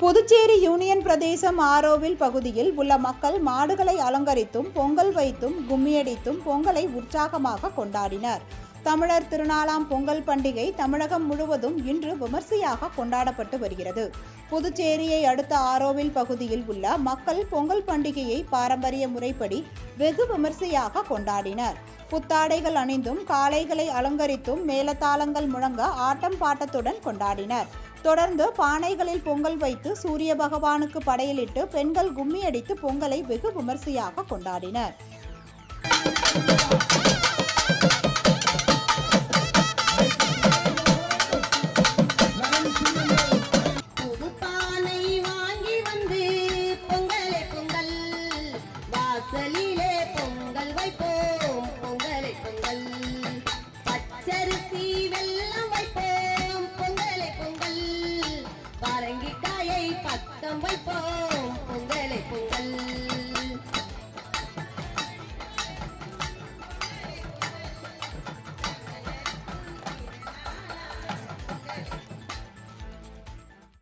Puducherry union பிரதேசம் ஆரோவில் பகுதியில் உள்ள மக்கள் மாடுகளை அலங்கரித்தும் பொங்கல் வைத்தும் கும்மியடித்தும் பொங்கலை உற்சாகமாக கொண்டாடினர். தமிழர் திருநாளாம் பொங்கல் பண்டிகை தமிழகம் முழுவதும் இன்று விமர்சையாக கொண்டாடப்பட்டு வருகிறது. புதுச்சேரியை அடுத்த ஆரோவில் பகுதியில் உள்ள மக்கள் பொங்கல் பண்டிகையை பாரம்பரிய முறைப்படி வெகு விமர்சையாக கொண்டாடினர். புத்தாடைகள் அணிந்தும் காளைகளை அலங்கரித்தும் மேலத்தாளங்கள் முழங்க ஆட்டம் பாட்டத்துடன் கொண்டாடினர். தொடர்ந்து பானைகளில் பொங்கல் வைத்து சூரிய பகவானுக்கு படையலிட்டு பெண்கள் கும்மியடித்து பொங்கலை வெகு விமர்சையாக கொண்டாடினர். வாசலிலே பத்தொன்பது போ பொங்கலை பொங்கல்.